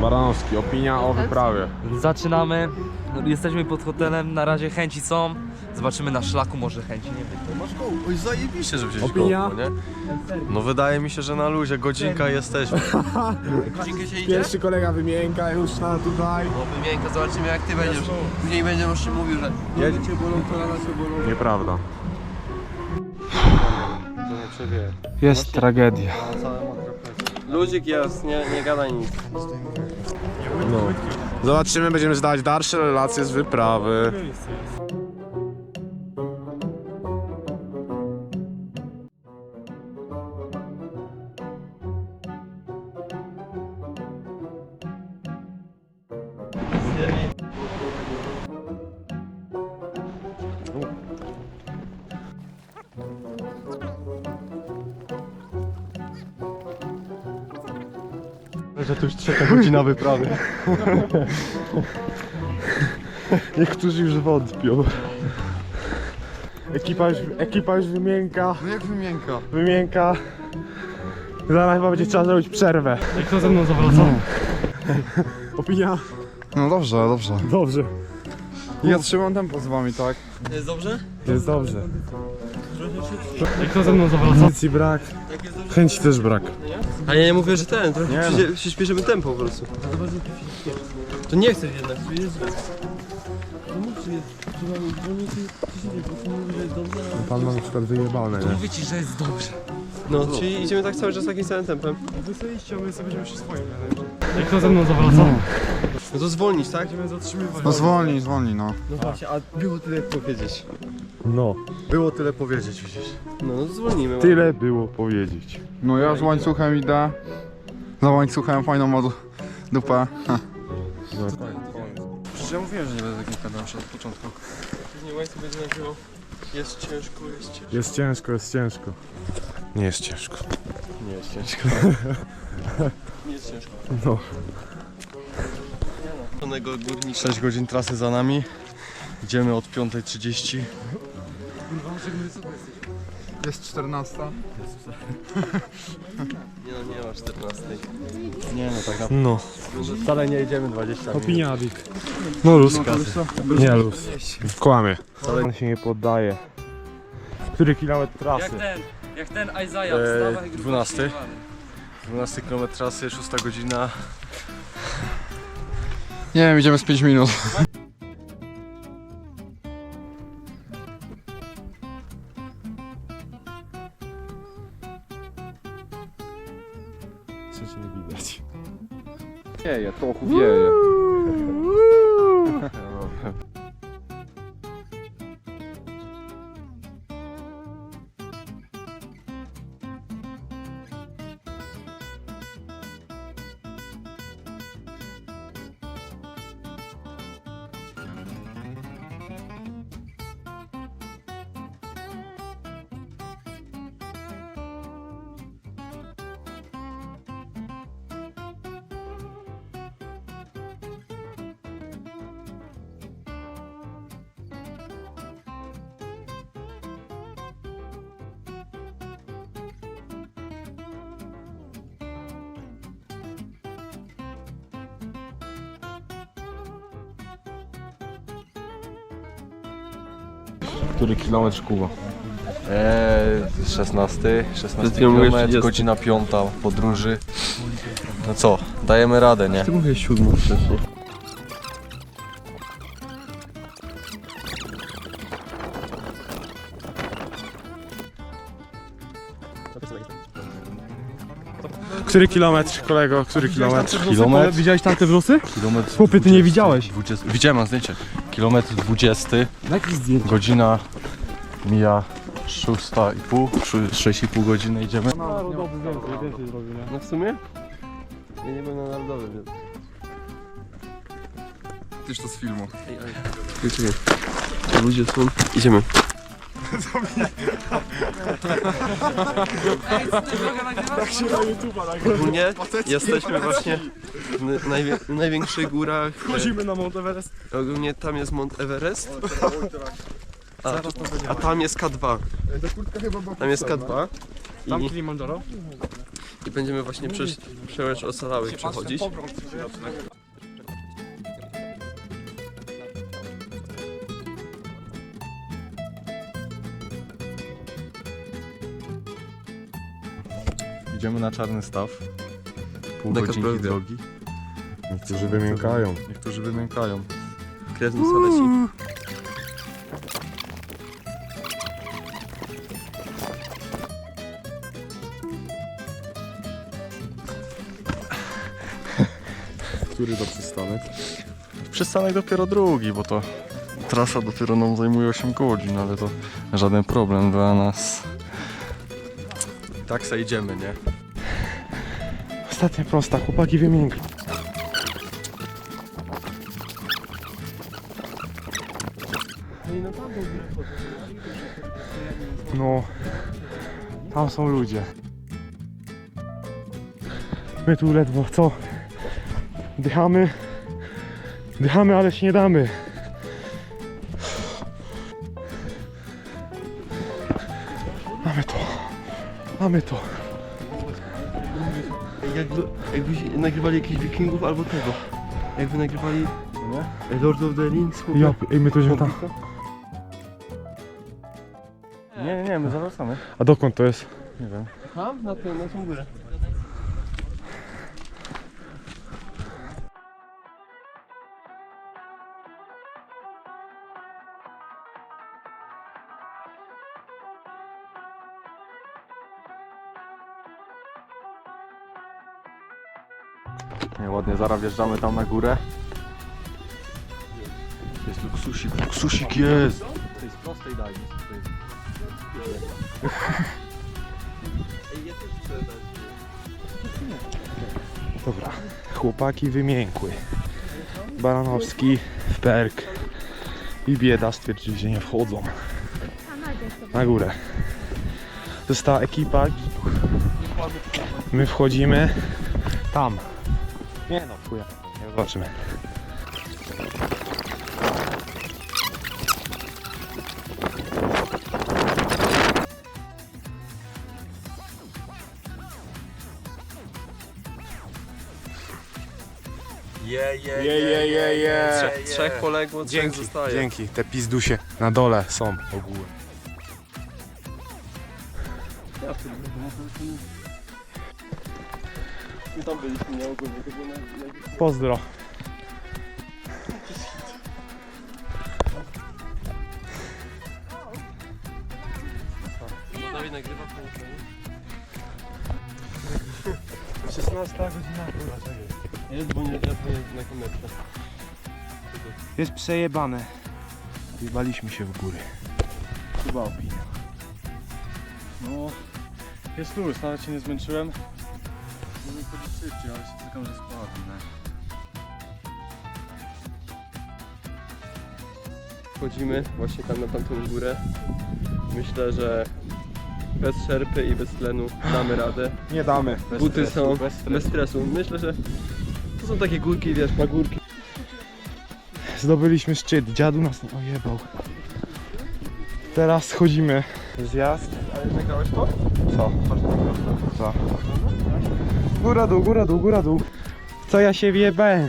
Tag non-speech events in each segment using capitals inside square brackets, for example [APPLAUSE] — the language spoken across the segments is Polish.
Baranowski, opinia o wyprawie. Zaczynamy. Jesteśmy pod hotelem, na razie chęci są. Zobaczymy na szlaku, może chęci nie będzie. Masz go, oj zajebiście, żeby wziąć Opinia? GoPro, nie? No wydaje mi się, że na luzie, godzinka jesteśmy. [LAUGHS] Godzinkę się idzie? Pierwszy kolega wymienka już na tutaj. No wymienka, zobaczymy jak ty będziesz. Później będzie jeszcze mówił, że nogi cię bolą, kolana cię bolą. Nieprawda. Jest tragedia. Luzik jest, nie, nie gadaj nic. No. Zobaczymy, będziemy zdawać dalsze relacje z wyprawy. Że to już trzecia godzina wyprawy. Niektórzy już wątpią. Ekipa już, ekipa już wymienka, No jak wymienka? wymienka. Zaraz chyba będzie trzeba zrobić przerwę. Kto ze mną zawraca? Opinia? No dobrze, dobrze. Dobrze. Ja trzymam tempo z wami, tak? Jest dobrze? Jest dobrze. Kto ze mną zawraca? Ambicji brak, chęci też brak. A ja nie mówię, że ten, trochę Nie no. przyspieszymy tempo po prostu. To nie chcesz jednak. Pan ma na przykład wyjebane, nie? Mówię ci, że jest dobrze. No, czyli idziemy tak cały czas takim samym tempem. Kto ze mną zawraca? No to zwolnić, tak? No zwolnij, zwolnij, no. No właśnie, a było tyle powiedzieć. No, Było tyle powiedzieć, widzisz. No, no to zwolnimy. tyle było powiedzieć. No ja z łańcuchem idę. Za łańcuchem fajną ma du- dupę. Ha. Przecież ja mówiłem, że nie będę takim kanałem od początku. Później łańcuch będzie nagrywał. Jest ciężko, jest ciężko. Jest ciężko, jest ciężko. Nie jest ciężko. Nie jest ciężko. [LAUGHS] Nie jest ciężko. No. Żadnego górnika. 6 godzin trasy za nami. Idziemy od 5.30. Jest 14. Nie no, nie ma 14. Nie no, tak naprawdę. No. Wcale nie idziemy 20 minut. Opinia Adik. No luz. Nie luz. Kłamie. On się nie poddaje. Który kilometr trasy? Jak ten, jak ten Isaiah, Eee, wstawaj grubo 12. przyjebany. 12 km trasy, 6 godzina. Nie wiem, idziemy z 5 minut. Wieje, trochę Który kilometr Kuba? Eee, 16, 16 Przed chwilą mówiłeś km, 30. godzina 5 podróży. No co, dajemy radę, nie? Ty mówię siódmą wcześniej. Który kilometr, kolego? Który kilometr? Kilometr, Widziałeś tamte włosy? kilometr Chłopie, ty nie widziałeś. 20, widziałem na zdjęcie. Kilometr 20, Jakich zdjęć? godzina mija 6,5, 6,5 godziny idziemy. No w sumie? Ja nie byłem na narodowym, więc... Tyż to z filmu. Ej, ej. Czekaj, czekaj. Ludzie są. Idziemy. Ogólnie jesteśmy właśnie w najwie, największych górach. Chodzimy na Mount Everest. Ogólnie tam jest Mount Everest. A, a tam jest K2. Tam jest K2. Tam I, I będziemy właśnie przez przełęcz ocalały przechodzić. Idziemy na czarny staw. Pół Taka godzinki prawda. drogi. Niektórzy wymiękają. Niektórzy wymiękają. Krew z nosa leci. Który to przystanek? Przystanek dopiero drugi, bo to trasa dopiero nam zajmuje 8 godzin, ale to żaden problem dla nas. Tak se idziemy, nie? Ostatnia prosta, chłopaki wymiękli. No, tam są ludzie. My tu ledwo, co? Dychamy, dychamy, ale się nie damy. Mamy to. Jakby, jakbyś nagrywali jakichś wikingów albo tego. Jakby nagrywali Lord of the Rings. chłopie. Ja, ej, my to idziemy tam. Nie, nie, my zawracamy. A dokąd to jest? Nie wiem. Tam? Na, tę- na tą górę. Zaraz wjeżdżamy tam na górę. Jest luksusik, luksusik jest! To jest. Dobra, chłopaki wymiękły. Baranowski, Perk i Bieda stwierdzili, że nie wchodzą na górę. Została ekipa. My wchodzimy tam. Nie no, chuja. Nie zobaczymy. Je, je, Je, je, je, trzech poległo, trzech Dzięki, zostaje. dzięki. Te pizdusie na dole są ogółem. My tam byliśmy, nie ogólnie. Było na, na... Pozdro. No, Dawid nagrywa w tym 16 godzina, kurwa, Jest, bo nie, ja dzwonię na kamerce. Jest przejebane. Wybaliśmy się w góry. Chyba opinia. No, jest luz, nawet się nie zmęczyłem. Mógłbym chodzić szybciej, ale się czekam, że spadnę. Wchodzimy właśnie tam na tamtą górę. Myślę, że bez szerpy i bez tlenu damy radę. [GASPS] Nie damy. Buty są bez stresu. Myślę, że to są takie górki, wiesz, pagórki. Zdobyliśmy szczyt. Dziadu nas nie ojebał. Teraz schodzimy. Zjazd. Ale nagrałeś to? Co? Co? Góra dół, góra dół, góra dół. Co ja się wjebałem?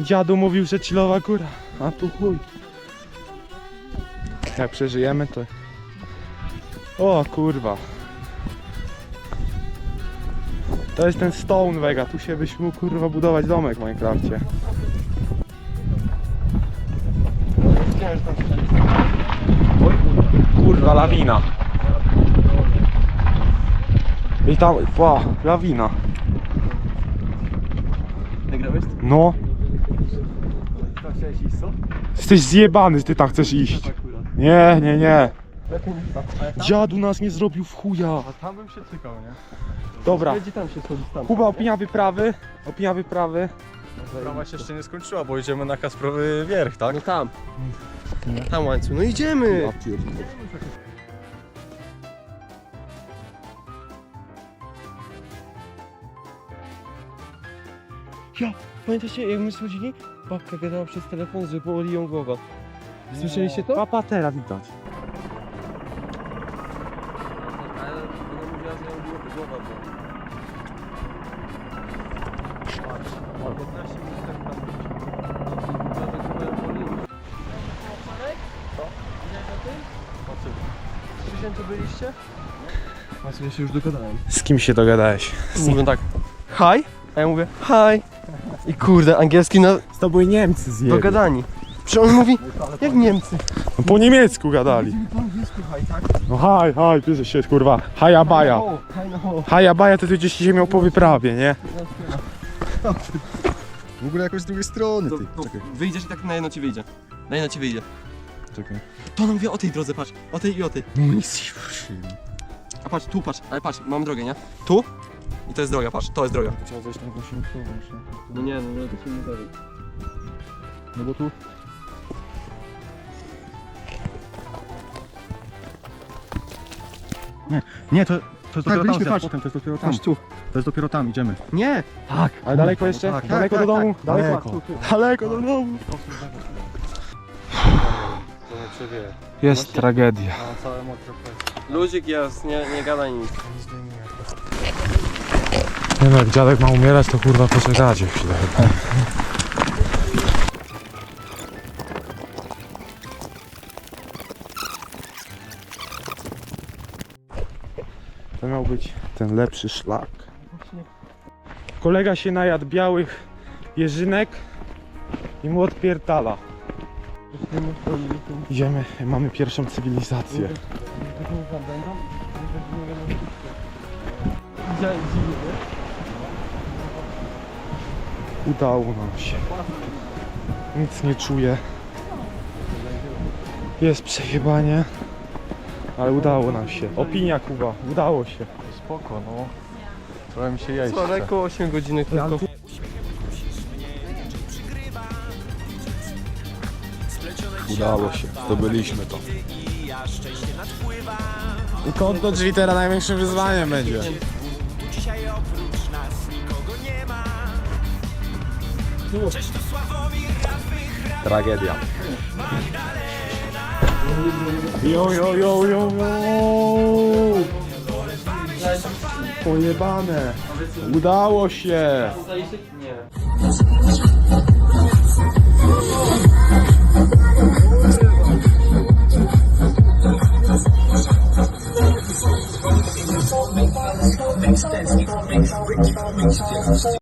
Dziadu mówił, że chillowa góra. A tu chuj. Jak przeżyjemy to... O kurwa. To jest ten Stone Vega. Tu się byś mógł kurwa budować domek w Minecrafcie. Kurwa, lawina. I tam, ła, lawina. Nagrałeś to? No, Tak chciałeś iść, co? jesteś zjebany, że ty tam chcesz iść. Akurat. Nie, nie, nie. Dziadu nas nie zrobił w chuja. A tam bym się cykał, nie? Dobra, tam się tam. Kuba, opinia wyprawy. Opinia wyprawy. Sprawa się jeszcze nie skończyła, bo idziemy na Kasprowy Wierch, tak? No tam. Tam łańcuch. No idziemy! Ja! Pamiętacie, jak my schodzili? Babka gadała przez telefon, że boli ją głowa. Słyszeliście to? Papa teraz widać. byliście? Właśnie się już dogadałem. Z kim się dogadałeś? Z Mówią tak, hi, a ja mówię, hi. I kurde, angielski na Z tobą Niemcy zjedli. dogadani. Przecież on mówi, jak Niemcy. No, po niemiecku gadali. Po angielsku hi, tak? No haj, haj, ty się kurwa. Haja baja. O, no. Haja baja to ty gdzieś się miał po wyprawie, nie? W ogóle jakoś z drugiej strony, To, ty. to Czekaj, wyjdziesz i tak na jedno ci wyjdzie. Na jedno ci wyjdzie. czekaj. To on mówi o tej drodze, patrz. O tej i o tej. No nic. A patrz, tu patrz, ale patrz, mam drogę, nie? Tu i to jest droga, patrz, to jest droga. Trzeba zejść tam właśnie nie? No nie, no, no to się nie da. No bo tu... Nie, to, to jest Tak, dopiero byliśmy, tam, patrz. potem to jest dopiero tam. Patrz tu. To jest dopiero tam, idziemy. Nie! Tak. Ale daleko jeszcze? tak, daleko tak, do domu? tak. Daleko. Daleko. Tu, tu. Daleko do domu. Jest tragedia. Luzik jest, nie, nie gadaj nic. Nie no, jak dziadek ma umierać, to kurwa poczekajcie chwilę chyba. To miał być ten lepszy szlak. Kolega się najadł białych jeżynek i mu odpierdala. Idziemy, mamy pierwszą cywilizację. Udało nam się. Nic nie czuję. Jest przejebanie. Ale udało nam się. Opinia Kuba, udało się. Spoko, no. Trochę mi się Co, chce. lekko 8 godziny tylko. Udało się, zdobyliśmy to. I kąt do drzwi teraz największym wyzwaniem będzie. Tragedia. Jo, jo, jo, jo, jo! Pojebane! Udało się!